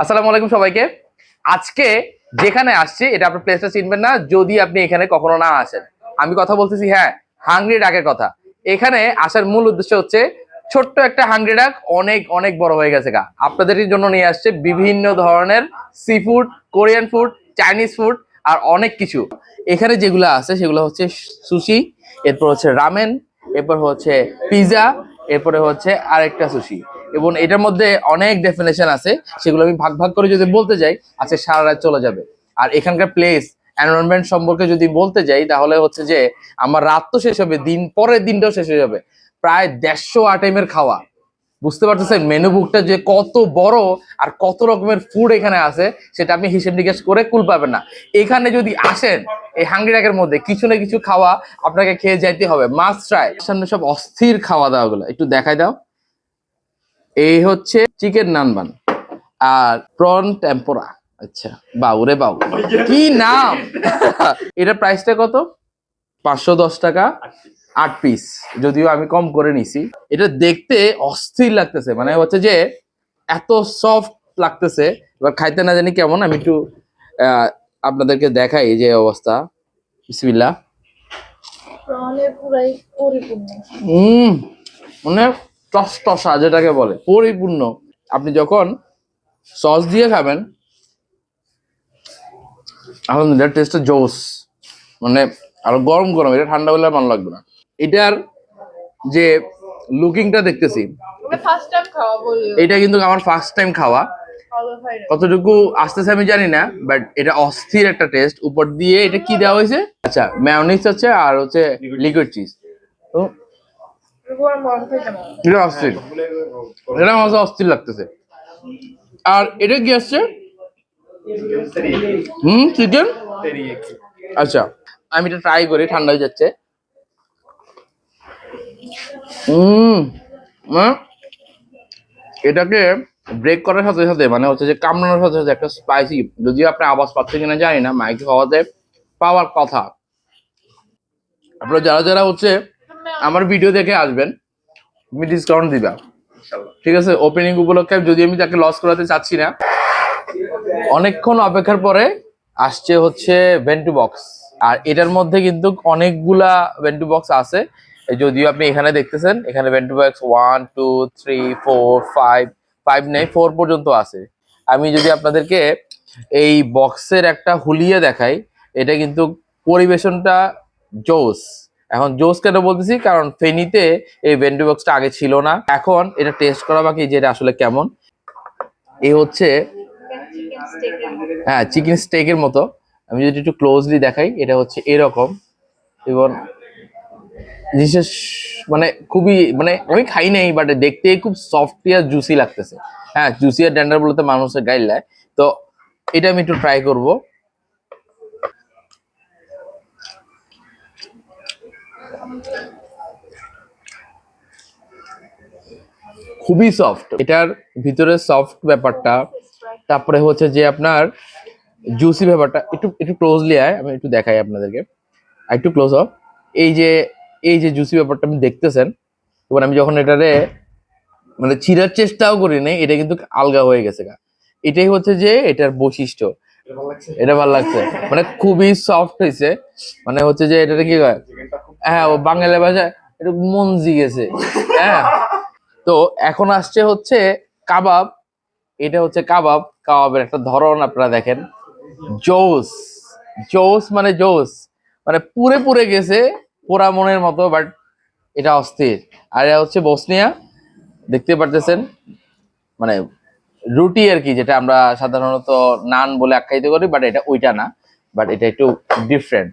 আসসালামু আলাইকুম সবাইকে। আজকে যেখানে আসছি, এটা আপনার প্লেসটা চিনবেন না, যদি আপনি এখানে কখনো না আসেন। আমি কথা বলতেছি হ্যাঁ হাংরি ডাকের কথা। এখানে আসার মূল উদ্দেশ্য হচ্ছে, ছোট্ট একটা হাংরি ডাক অনেক অনেক বড় হয়ে গেছে গা। আপনাদের জন্য নিয়ে আসছে বিভিন্ন ধরনের seafood Korean food Chinese food আর অনেক কিছু। এখানে যেগুলো আছে, সেগুলো হচ্ছে সুশি এরপর হচ্ছে রামেন এরপর হচ্ছে পিৎজা এরপরে হচ্ছে আরেকটা সুশি এবং এটার মধ্যে অনেক ডেফিনেশন আছে, সেগুলো আমি ভাগ ভাগ করে যদি বলতে যাই, আজকে সারা রাত চলে যাবে। আর এখানকার প্লেস এনভায়রনমেন্ট সম্পর্কে যদি বলতে যাই, তাহলে হচ্ছে যে আমার রাত তো শেষ হবে, দিন পরের দিনটাও শেষ হয়ে যাবে। প্রায় দেড়শো আইটেমের খাওয়া। বুঝতে পারতেছেন? মেনু বুকটা যে কত বড় আর কত রকমের ফুড এখানে আছে, সেটা আপনি হিসেব নিকেশ করে কুল পাবেন না। এখানে যদি আসেন, এই হাঙ্গি ডাকের মধ্যে কিছু না কিছু খাওয়া আপনাকে খেয়ে যাইতে হবে। মাস্ট ট্রাই সামনে সব অস্থির খাওয়া দাওয়া গুলো একটু দেখাই দাও। এই হচ্ছে চিকেন নানবান আর প্রন টেম্পোরা। আচ্ছা বাউ রে বাউ। কি নাম? এটা প্রাইসটা কত? পাঁচশো দশ টাকা। আট পিস। যদিও আমি কম করে নিছি। এটা দেখতে অস্থির লাগতেছে। মানে হচ্ছে যে এত সফট লাগতেছে। এবার খাইতে না জানি কেমন। আমি একটু আহ, আপনাদেরকে দেখাই এই যে অবস্থা। উম মানে টস টসা যেটাকে বলে পরিপূর্ণ। আপনি যখন সস দিয়ে খাবেন আলহামদুলিল্লাহ টেস্টটা জোস। মানে আরও গরম গরম এটা ঠান্ডা হলে ভালো লাগবে না। এটার যে লুকিংটা দেখতেছি এটা কিন্তু আমার ফার্স্ট টাইম খাওয়া। কতটুকু আসতেছে আমি জানি না বাট এটা অস্থির একটা টেস্ট উপর দিয়ে এটা কি দেওয়া হয়েছে? আচ্ছা ম্যায়োনিজ আছে আর হচ্ছে লিকুইড চিজ তো এরপর মন থেকে না এটা অস্থির। এটা আমার অস্থির লাগতেছে। আর এটা কি আসছে? হুম, চিকেন? আচ্ছা আমি এটা ট্রাই করি ঠান্ডা হয়ে যাচ্ছে। হুম এটাকে ব্রেক করার সাথে সাথে মানে হচ্ছে যে কামড়ানোর সাথে সাথে একটা স্পাইসি যদিও আপনি আওয়াজ পাচ্ছেন কিনা জানি না মাইকে হওয়াতে পাওয়ার কথা। আপনারা যারা যারা হচ্ছে আমার ভিডিও দেখে আসবেন। তুমি ডিসকাউন্ট দিবা। ঠিক আছে? ওপেনিং উপলক্ষে যদি আমি তাকে লস করাতে চাচ্ছি না অনেকক্ষণ অপেক্ষার পরে আসছে হচ্ছে ভেন্টু বক্স আর এটার মধ্যে কিন্তু অনেকগুলা ভেন্টু বক্স আছে। যদিও আপনি এখানে দেখতেছেন এখানে bento box one two three four five five নেই ফোর পর্যন্ত আছে। আমি যদি আপনাদেরকে এই বক্সের একটা হুলিয়ে দেখাই এটা কিন্তু পরিবেশনটা জোস। এখন জোস কেন বলতেছি, কারণ ফেনিতে এই ভেন্ডু বক্সটা আগে ছিল না। এখন এটা টেস্ট করা বাকি, যে এটা আসলে কেমন। এই হচ্ছে হ্যাঁ চিকেন স্টেকের মতো। আমি যদি একটু ক্লোজলি দেখাই, এটা হচ্ছে এরকম। এবং জিনিসটা স- মানে খুবই মানে আমি খাই নাই বাট দেখতে খুব সফট আর জুসি লাগতেছে। হ্যাঁ জুসি আর ড্যান্ডার বলতে মানুষের গাইলায় তো এটা আমি একটু ট্রাই করব। খুবই সফট এটার ভিতরে সফট ব্যাপারটা তারপরে হচ্ছে যে আপনার জুসি ব্যাপারটা একটু একটু ক্লোজলি আয় আমি একটু দেখাই আপনাদেরকে। আর একটু ক্লোজ অফ এই যে এই যে জুসি ব্যাপারটা আপনি দেখতেছেন এবার আমি যখন এটারে মানে চিরার চেষ্টাও করি নাই এটা কিন্তু আলগা হয়ে গেছে গা। এটাই হচ্ছে যে এটার বৈশিষ্ট্য। এটা ভালো লাগছে? মানে খুবই সফট হয়েছে মানে হচ্ছে যে এটাতে কি হয় হ্যাঁ ও বাঙালি ভাষায় একটু মনজি গেছে। হ্যাঁ তো এখন আসছে হচ্ছে কাবাব। এটা হচ্ছে কাবাব। কাবাবের একটা ধরন আপনারা দেখেন। জোস। জোস মানে জোস। মানে পুরে পুরে গেছে পোড়া মনের মতো বাট এটা অস্থির। আর এটা হচ্ছে বসনিয়া। দেখতে পারতেছেন? মানে রুটি আর কি, যেটা আমরা সাধারণত নান বলে আখ্যায়িত করি বাট এটা ওইটা না। বাট এটা একটু ডিফারেন্ট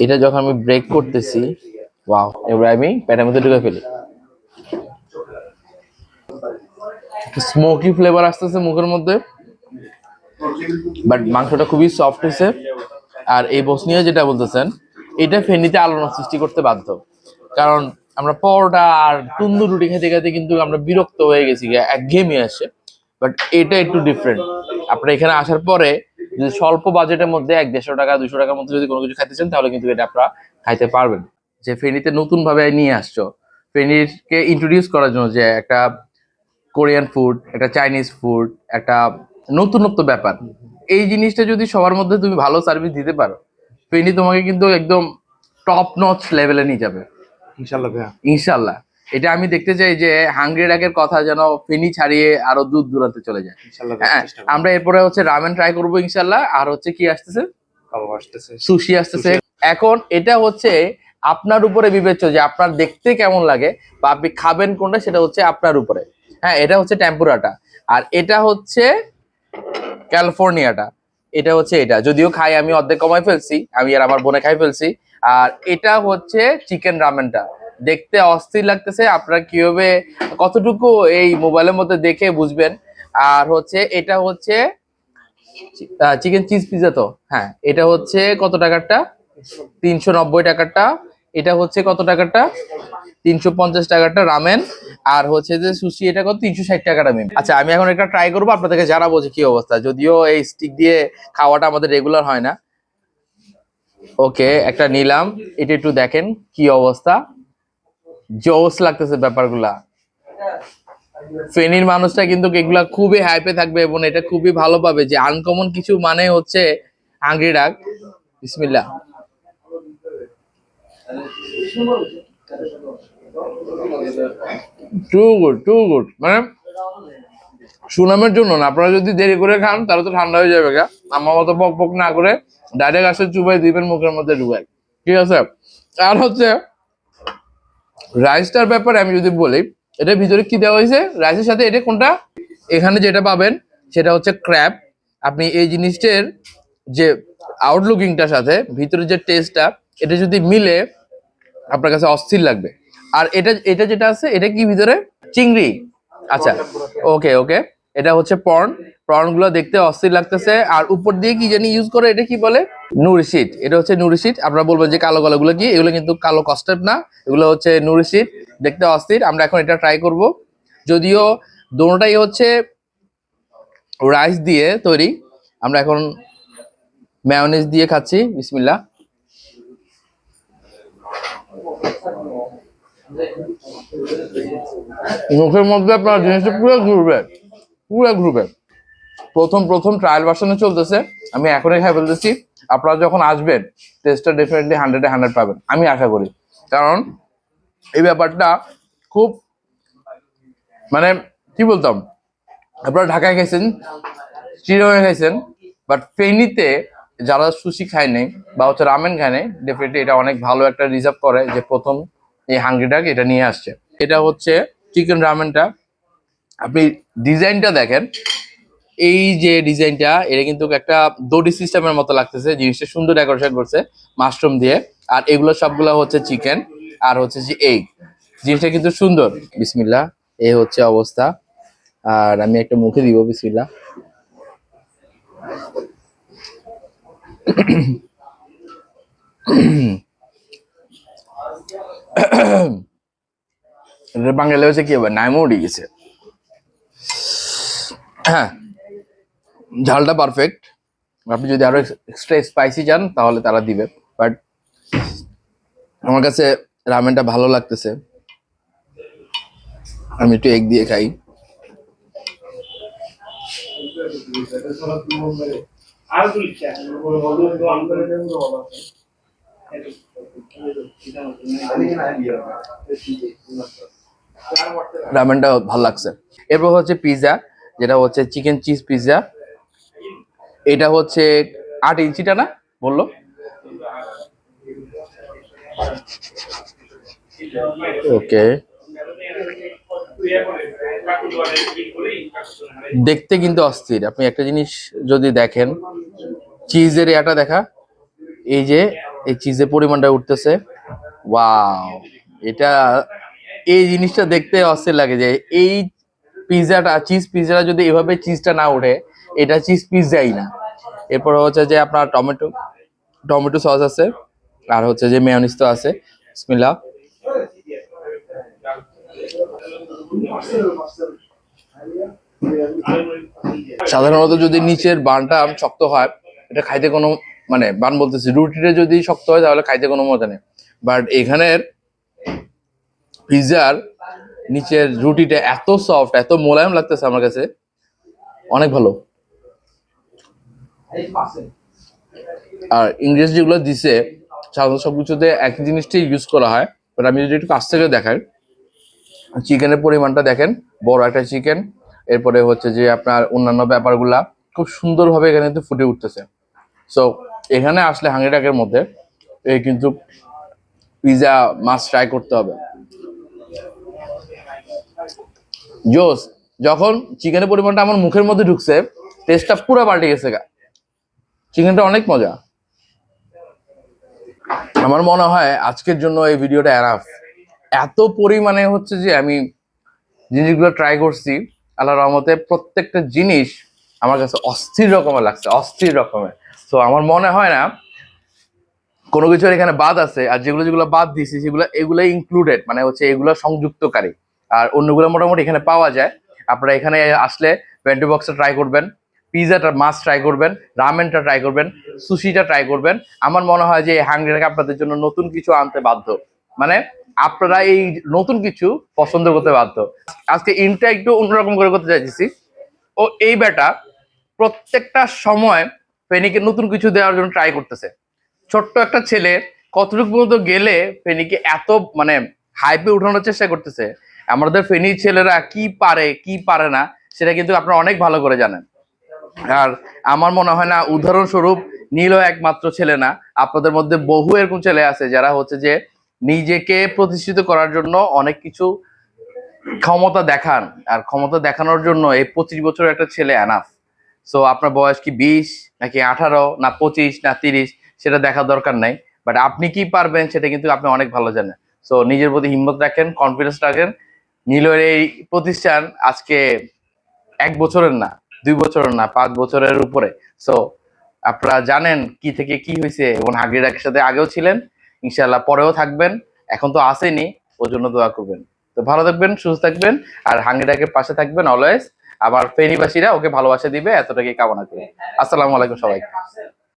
এটা যখন আমি ব্রেক করতেছি ওয়াও এবার আমি প্যাটের মধ্যে ঢুকে ফেলি। স্মোকি ফ্লেভার আসতেছে মুখের মধ্যে। বাট মাংসটা খুবই সফট হয়েছে। আর এই বসনিয়া যেটা বলতেছেন, এটা ফেনীতে আলোড়ন সৃষ্টি করতে বাধ্য। কারণ আমরা পরোটা আর তুন্দুর রুটি খেতে খেতে কিন্তু আমরা বিরক্ত হয়ে গেছি, একঘেয়েমি আসে। বাট এটা একটু ডিফারেন্ট আপনার এখানে আসার পরে যদি স্বল্প বাজেটের মধ্যে এক দেড়শো টাকা, দুশো টাকার মধ্যে যদি কোনো কিছু খাইতে চান, তাহলে কিন্তু এটা আপনারা খাইতে পারবেন। যে ফেনীতে নতুনভাবে নিয়ে আসছো, ফেনীরকে ইন্ট্রোডিউস করার জন্য যে একটা কোরিয়ান ফুড একটা চাইনিজ ফুড একটা নতুনত্ব ব্যাপার। এই জিনিসটা যদি সবার মধ্যে তুমি ভালো সার্ভিস দিতে পারো ফেনি তোমাকে কিন্তু একদম টপ নচ লেভেলে নিয়ে যাবে। ইনশাল্লাহ ভাইয়া। ইনশাল্লাহ এটা আমি দেখতে চাই যে হাঙ্গরি ডাকের কথা যেন ফেনি ছাড়িয়ে আরও দূর দূরান্তে চলে যায়। হ্যাঁ। আমরা এরপরে হচ্ছে রামেন ট্রাই করব ইনশাল্লাহ আর হচ্ছে কি আসতেছে? সুশি আসতেছে। এখন এটা হচ্ছে আপনার উপরে বিবেচ্য যে আপনার দেখতে কেমন লাগে বা আপনি খাবেন কোনটা সেটা হচ্ছে আপনার উপরে। হ্যাঁ এটা হচ্ছে টেম্পুরাটা আর এটা হচ্ছে ক্যালিফোর্নিয়াটা এটা হচ্ছে এটা। যদিও খাই, আমি অর্ধেক কমাই ফেলছি, আমি আর আমার বোনে খাই ফেলছি। আর এটা হচ্ছে চিকেন রামেনটা দেখতে অস্থির লাগতেছে, আপনারা কীভাবে, কতটুকু এই মোবাইলের মধ্যে দেখে বুঝবেন। আর হচ্ছে, এটা হচ্ছে চিকেন চিজ পিজা তো। হ্যাঁ এটা হচ্ছে কত টাকারটা? তিনশো নব্বই টাকারটা। এটা হচ্ছে কত টাকাটা তিনশো পঞ্চাশ টাকারটা রামেন আর হচ্ছে যে সুশি এটা কত? তিনশো ষাট টাকাটা মেম আচ্ছা আমি এখন একটা ট্রাই করব, আপনাদেরকে জানাব যে কি অবস্থা। যদিও এই স্টিক দিয়ে খাওয়াটা আমাদের রেগুলার হয় না। ওকে, একটা নিলাম। এটা একটু দেখেন কি অবস্থা। জোস লাগতেছে ব্যাপারগুলা। ফেনীর মানুষটা কিন্তু এগুলা খুবই হাইপে থাকবে এবং এটা খুবই ভালো পাবে যে আনকমন কিছু মানে হচ্ছে হাঙ্গরি ডাক বিসমিল্লাহ। টু গুড টু গুড মানে সুনামের জন্য না, আপনারা যদি দেরি করে খান, তাহলে তো ঠান্ডা হয়ে যাবে গা। আমার মতো পক পক না করে ডাইরেক্ট আসে চুবাই দিবেন, মুখের মধ্যে ঢুকাই। ঠিক আছে? আর হচ্ছে রাইসটার ব্যাপারে আমি যদি বলি, এটার ভিতরে কি দেওয়া হয়েছে? রাইসের সাথে এটা কোনটা? এখানে যেটা পাবেন, সেটা হচ্ছে ক্র্যাব আপনি এই জিনিসটার যে আউটলুকিংটার সাথে, ভিতরে যে টেস্টটা এটা যদি মিলে আপনার কাছে অস্থির লাগবে। আর এটা এটা যেটা আছে, এটা কি ভিতরে? চিংড়ি। আচ্ছা ওকে ওকে। এটা হচ্ছে পর্ন। প্রনগুলো দেখতে অস্থির লাগতেছে। আর উপর দিয়ে কি জানি ইউজ করে, এটা কি বলে? নুরিশিট এটা হচ্ছে নুরিশিট আপনারা বলবেন যে কালো কালো গুলো কি? এগুলো কিন্তু কালো কস্টার্ড না। এগুলো হচ্ছে নুরিশিট দেখতে অস্থির। আমরা এখন এটা ট্রাই করব। যদিও দোনোটাই হচ্ছে রাইস দিয়ে তৈরি। আমরা এখন ম্যায়োনিজ দিয়ে খাচ্ছি। বিসমিল্লাহ। মুখের মধ্যে আপনার জিনিসটা পুরো ঘুরবে পুরো ঘুরবে। প্রথম প্রথম ট্রায়াল ভার্সনে চলতেছে। আমি এখনই খাই ফেলতেছি। আপনারা যখন আসবেন টেস্টটা ডেফিনেটলি হান্ড্রেডে হান্ড্রেড পাবেন। আমি আশা করি। কারণ এই ব্যাপারটা খুব মানে কি বলতাম? আপনারা ঢাকায় খাইছেন চিরঙে খাইছেন বাট ফেনীতে যারা সুশি খায় নেই বা হচ্ছে রামেন খায় নেই ডেফিনেটলি এটা অনেক ভালো একটা রিজার্ভ করে যে প্রথম এই হাঙ্গিটাকে এটা নিয়ে আসছে। এটা হচ্ছে চিকেন রামেনটা। আপনি ডিজাইনটা দেখেন। এই যে ডিজাইনটা এটা কিন্তু একটা দড়ি সিস্টেমের মতো লাগতেছে, জিনিসটা সুন্দর ডেকোরেশন করছে মাশরুম দিয়ে। আর এগুলো সবগুলো হচ্ছে চিকেন আর হচ্ছে যে এগ জিনিসটা কিন্তু সুন্দর। বিসমিল্লা এ হচ্ছে অবস্থা। আর আমি একটা মুখে দিব বিসমিল্লা বাঙালি হচ্ছে কি হবে নাইমো উঠে গেছে। হ্যাঁ ঝালটা পারফেক্ট আপনি যদি আরও এক্সট্রা স্পাইসি চান, তাহলে তারা দিবে। বাট আমার কাছে রামেনটা ভালো লাগতেছে। আমি একটু এগ দিয়ে খাই। রামেনটা ভালো লাগছে। এরপর হচ্ছে পিৎজা যেটা হচ্ছে চিকেন চিজ পিৎজা এটা হচ্ছে আট ইঞ্চিটা না? বলল। ওকে দেখতে কিন্তু অস্থির। আপনি একটা জিনিস যদি দেখেন চিজের এটা দেখা, এই যে, এই চিজের পরিমাণটা উঠতেছে ওয়াও এটা, এই জিনিসটা দেখতে অস্থির লাগে যে, এই পিৎজাটা চিজ পিৎজাটা যদি এভাবে চিজটা না ওঠে, এটা চিজ পিৎজাই না। এরপর হচ্ছে যে আপনার টমেটো টমেটো সস আছে, আর হচ্ছে যে মেয়নিস তো আছে। বিসমিল্লাহ সাধারণত যদি নিচের বানটা শক্ত হয়, এটা খাইতে কোনো মানে বান বলতেছি রুটিটা যদি শক্ত হয় তাহলে খাইতে কোনো মজা নেই। বাট এখানের পিৎজার নিচের রুটিটা এত সফট এত মোলায়েম লাগতেছে আমার কাছে, অনেক ভালো। আর ইংরেজ যেগুলো দিছে, সাধারণত সবকিছুতে একই জিনিসটাই ইউজ করা হয় বাট আমি যদি একটু কাছ থেকে দেখাই চিকেনের পরিমাণটা দেখেন, বড় একটা চিকেন এরপরে হচ্ছে যে আপনার অন্যান্য ব্যাপারগুলা খুব সুন্দরভাবে এখানে কিন্তু ফুটে উঠতেছে। সো এখানে আসলে হাঙ্গি ডাকের মধ্যে এই কিন্তু পিজা মাছ ট্রাই করতে হবে। জোস যখন চিকেনের পরিমাণটা আমার মুখের মধ্যে ঢুকছে টেস্টটা পুরো পাল্টে গেছে গা। চিকেনটা অনেক মজা। আমার মনে হয় আজকের জন্য এই ভিডিওটা এনাফ এত পরিমাণে হচ্ছে যে আমি জিনিসগুলো ট্রাই করছি আল্লাহ রহমতে প্রত্যেকটা জিনিস আমার কাছে অস্থির রকমের লাগছে, অস্থির রকমের। তো আমার মনে হয় না কোনো কিছুর এখানে বাদ আছে, আর যেগুলো যেগুলো বাদ দিয়েছি, সেগুলো এগুলো ইনক্লুডেড মানে হচ্ছে এগুলো সংযুক্তকারী। আর অন্যগুলো মোটামুটি এখানে পাওয়া যায়। আপনারা এখানে আসলে পেন্টি বক্সটা ট্রাই করবেন পিজাটা মাছ ট্রাই করবেন রামেনটা ট্রাই করবেন সুশিটা ট্রাই করবেন। আমার মনে হয় যে এই হাঙ্গরিটাকে আপনাদের জন্য নতুন কিছু আনতে বাধ্য। মানে আপনারা এই নতুন কিছু পছন্দ করতে বাধ্য। আজকে ইনটা একটু অন্যরকম করে করতে চাইছি ও এই বেটা প্রত্যেকটা সময় ফেনিকে নতুন কিছু দেওয়ার জন্য ট্রাই করতেছে। ছোট্ট একটা ছেলে কতটুকু পর্যন্ত গেলে ফেনিকে এত মানে হাইপে উঠানোর চেষ্টা করতেছে? আমাদের ফেনির ছেলেরা কি পারে কি পারে না, সেটা কিন্তু আপনারা অনেক ভালো করে জানেন। আর আমার মনে হয় না, উদাহরণস্বরূপ নীলও একমাত্র ছেলে না, আপনাদের মধ্যে বহু এরকম ছেলে আছে যারা হচ্ছে যে নিজেকে প্রতিষ্ঠিত করার জন্য অনেক কিছু ক্ষমতা দেখান। আর ক্ষমতা দেখানোর জন্য এই পঁচিশ বছরের একটা ছেলে অ্যানাফ সো আপনার বয়স কি বিশ, নাকি আঠারো, না পঁচিশ, না তিরিশ, সেটা দেখার দরকার নাই। বাট আপনি কি পারবেন, সেটা কিন্তু আপনি অনেক ভালো জানেন। সো নিজের প্রতি হিম্মত রাখেন কনফিডেন্স রাখেন। নীলের এই প্রতিষ্ঠান আজকে এক বছরের না, দুই বছরের না, পাঁচ বছরের উপরে। সো আপনারা জানেন কি থেকে কি হয়েছে এবং হাগরির ডাকের সাথে আগেও ছিলেন। ইনশাল্লাহ পরেও থাকবেন। এখন তো আসেনি ওর জন্য দোয়া করবেন। তো ভালো থাকবেন, সুস্থ থাকবেন, আর হাঙ্গিটাকে পাশে থাকবেন অলওয়েজ আমার ফেনীবাসীরা ওকে ভালোবাসা দিবে এতটাকে কামনা করি। আসসালামু আলাইকুম সবাইকে।